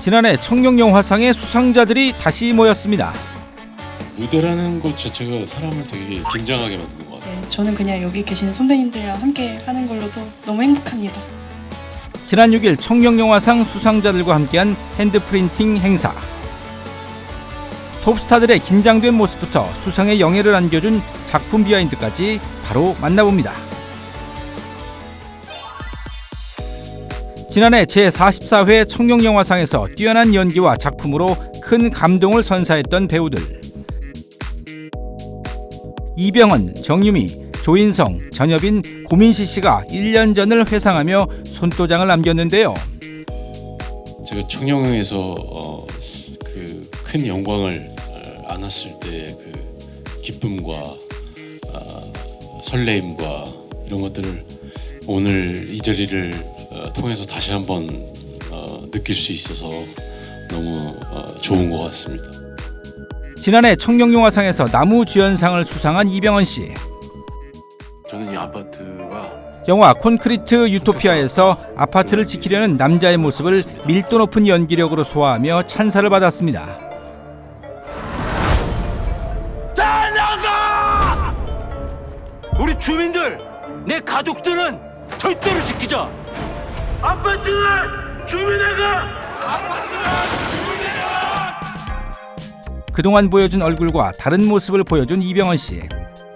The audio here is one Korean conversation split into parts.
지난해 청룡영화상의 수상자들이 다시 모였습니다. 무대라는 것 자체가 사람을 되게 긴장하게 만드는 것 같아요. 네, 저는 그냥 여기 계신 선배님들이랑 함께 하는 걸로도 너무 행복합니다. 지난 6일 청룡영화상 수상자들과 함께한 핸드프린팅 행사. 톱스타들의 긴장된 모습부터 수상의 영예를 안겨준 작품 비하인드까지 바로 만나봅니다. 지난해 제44회 청룡영화상에서 뛰어난 연기와 작품으로 큰 감동을 선사했던 배우들. 이병헌, 정유미, 조인성, 전여빈, 고민시 씨가 1년 전을 회상하며 손도장을 남겼는데요. 제가 청룡에서 어, 그큰 영광을 어, 안았을 때그 기쁨과 아, 설레임과 이런 것들을 오늘 이 자리를 어, 통해서 다시 한번 어, 느낄 수 있어서 너무 어, 좋은 것 같습니다. 지난해 청룡영화상에서 나무주연상을 수상한 이병헌 씨. 저는 이 아파트가 영화 콘크리트 유토피아에서 아파트를 지키려는 남자의 모습을 밀도 높은 연기력으로 소화하며 찬사를 받았습니다. 잘 나가! 우리 주민들, 내 가족들은 절대로 지키자. 아파트는 주민회가 그동안 보여준 얼굴과 다른 모습을 보여준 이병헌 씨.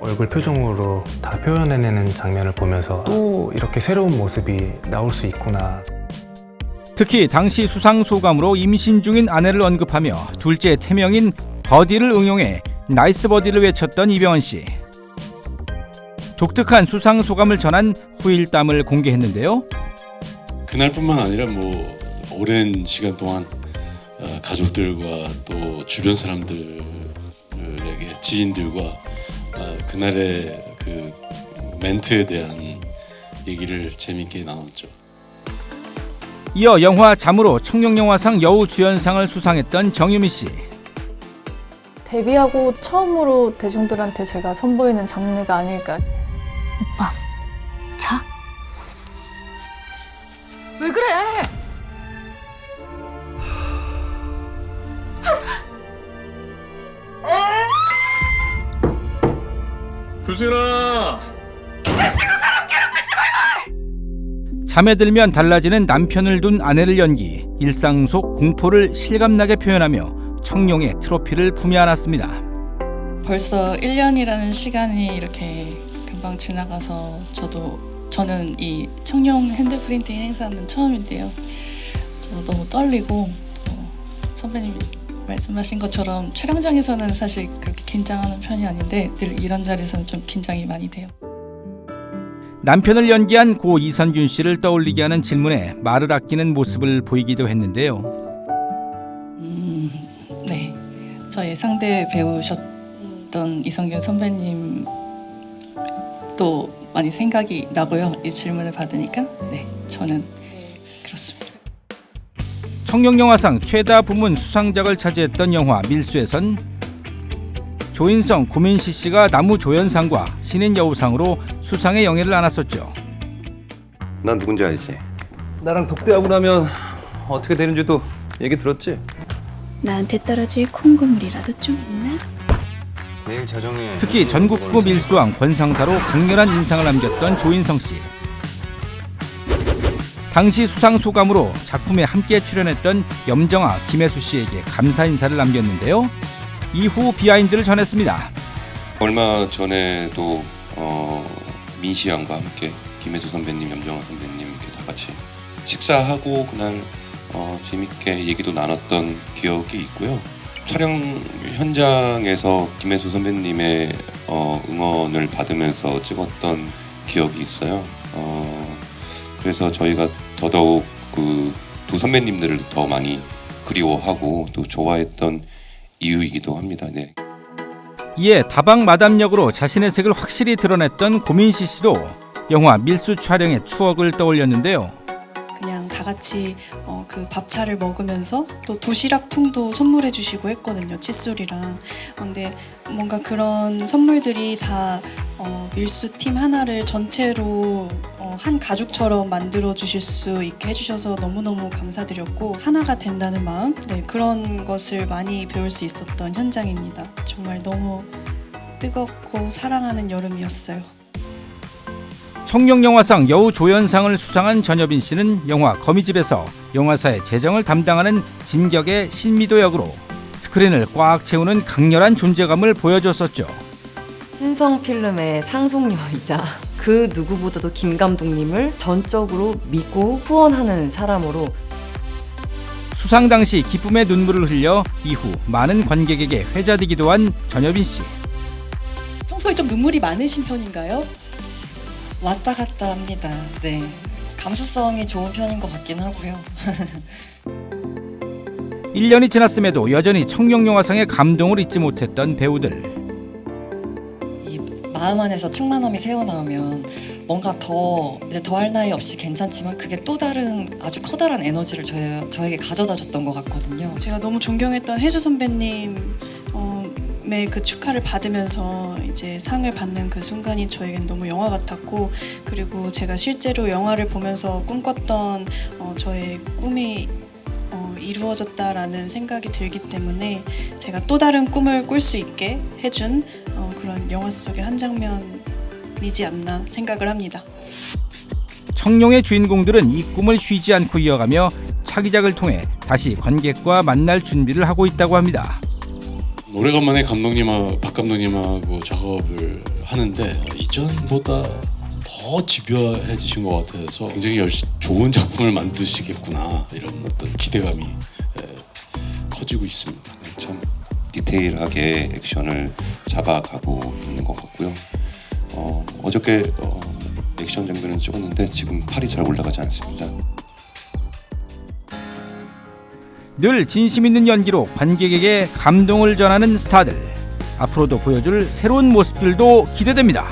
얼굴 표정으로 다 표현해내는 장면을 보면서 또 이렇게 새로운 모습이 나올 수 있구나. 특히 당시 수상 소감으로 임신 중인 아내를 언급하며 둘째 태명인 버디를 응용해 나이스 버디를 외쳤던 이병헌 씨. 독특한 수상 소감을 전한 후일담을 공개했는데요. 그날뿐만 아니라 뭐 오랜 시간 동안 어, 가족들과 또 주변 사람들에게 지인들과 어, 그날의 그 멘트에 대한 얘기를 재밌게 나눴죠. 이어 영화 잠으로 청룡영화상 여우주연상을 수상했던 정유미 씨. 데뷔하고 처음으로 대중들한테 제가 선보이는 장르가 아닐까. 왜 그래? 수진아. 잠에 들면 달라지는 남편을 둔 아내를 연기, 일상 속 공포를 실감나게 표현하며 청룡의 트로피를 품에 안았습니다. 벌써 1년이라는 시간이 이렇게 금방 지나가서 저도 저는 이 청룡 핸드프린팅 행사는 처음인데요. 저도 너무 떨리고 또 선배님 말씀하신 것처럼 촬영장에서는 사실 그렇게 긴장하는 편이 아닌데 늘 이런 자리에서는 좀 긴장이 많이 돼요. 남편을 연기한 고 이선균 씨를 떠올리게 하는 질문에 말을 아끼는 모습을 보이기도 했는데요. 음, 네. 저의 상대 배우셨던 이성균 선배님 또 많이 생각이 나고요. 이 질문을 받으니까 네, 저는 그렇습니다. 청룡영화상 최다 부문 수상작을 차지했던 영화 밀수에선 조인성, 구민시 씨가 나무 조연상과 신인 여우상으로 수상의 영예를 안았었죠. 난 누군지 알지? 나랑 독대하고 나면 어떻게 되는지도 얘기 들었지? 나한테 떨어질 콩고물이라도 좀 있나? 특히 전국구 밀수왕 권상사로 강렬한 인상을 남겼던 조인성 씨. 당시 수상 소감으로 작품에 함께 출연했던 염정아, 김혜수 씨에게 감사 인사를 남겼는데요. 이후 비하인드를 전했습니다. 얼마 전에도 어, 민시 양과 함께 김혜수 선배님, 염정아 선배님 이렇게 다 같이 식사하고 그날 어, 재밌게 얘기도 나눴던 기억이 있고요. 촬영 현장에서 김혜수 선배님의 어, 응원을 받으면서 찍었던 기억이 있어요. 어, 그래서 저희가 더더욱 그 두 선배님들을 더 많이 그리워하고 또 좋아했던 이유이기도 합니다. 네. 이에 다방 마담 역으로 자신의 색을 확실히 드러냈던 고민시 씨도 영화 밀수 촬영의 추억을 떠올렸는데요. 그냥 다 같이 어, 그 밥차를 먹으면서 또 도시락 통도 선물해 주시고 했거든요. 칫솔이랑. 근데 뭔가 그런 선물들이 다 어, 밀수 팀 하나를 전체로 어, 어, 한 가족처럼 만들어 주실 수 있게 해주셔서 너무너무 감사드렸고 하나가 된다는 마음 네, 그런 것을 많이 배울 수 있었던 현장입니다. 정말 너무 뜨겁고 사랑하는 여름이었어요. 청룡영화상 여우조연상을 수상한 전여빈 씨는 영화 거미집에서 영화사의 재정을 담당하는 진격의 신미도 역으로 스크린을 꽉 채우는 강렬한 존재감을 보여줬었죠. 신성 필름의 상속녀이자 그 누구보다도 김 감독님을 전적으로 믿고 후원하는 사람으로 수상 당시 기쁨의 눈물을 흘려 이후 많은 관객에게 회자되기도 한 전여빈 씨. 평소에 좀 눈물이 많으신 편인가요? 왔다 갔다 합니다. 네. 감수성이 좋은 편인 것 같긴 하고요. 1년이 지났음에도 여전히 청룡영화상의 감동을 잊지 못했던 배우들. 이 마음 안에서 충만함이 새어나오면 뭔가 더 이제 더할 나위 없이 괜찮지만 그게 또 다른 아주 커다란 에너지를 저, 저에게 가져다 줬던 것 같거든요. 제가 너무 존경했던 혜주 선배님 어, 의그 축하를 받으면서 이제 상을 받는 그 순간이 저에겐 너무 영화 같았고 그리고 제가 실제로 영화를 보면서 꿈꿨던 어, 저의 꿈이 어, 이루어졌다라는 생각이 들기 때문에 제가 또 다른 꿈을 꿀 수 있게 해준 어, 그런 영화 속의 한 장면이지 않나 생각을 합니다. 청룡의 주인공들은 이 꿈을 쉬지 않고 이어가며 차기작을 통해 다시 관객과 만날 준비를 하고 있다고 합니다. 오래간만에 감독님하고 박 감독님하고 작업을 하는데 이전보다 더 집요해지신 것 같아서 굉장히 열심 좋은 작품을 만드시겠구나 이런 어떤 기대감이 예, 커지고 있습니다. 참 디테일하게 액션을 잡아가고 있는 것 같고요. 어, 어저께 어, 액션 장면을 찍었는데 지금 팔이 잘 올라가지 않습니다. 늘 진심 있는 연기로 관객에게 감동을 전하는 스타들. 앞으로도 보여줄 새로운 모습들도 기대됩니다.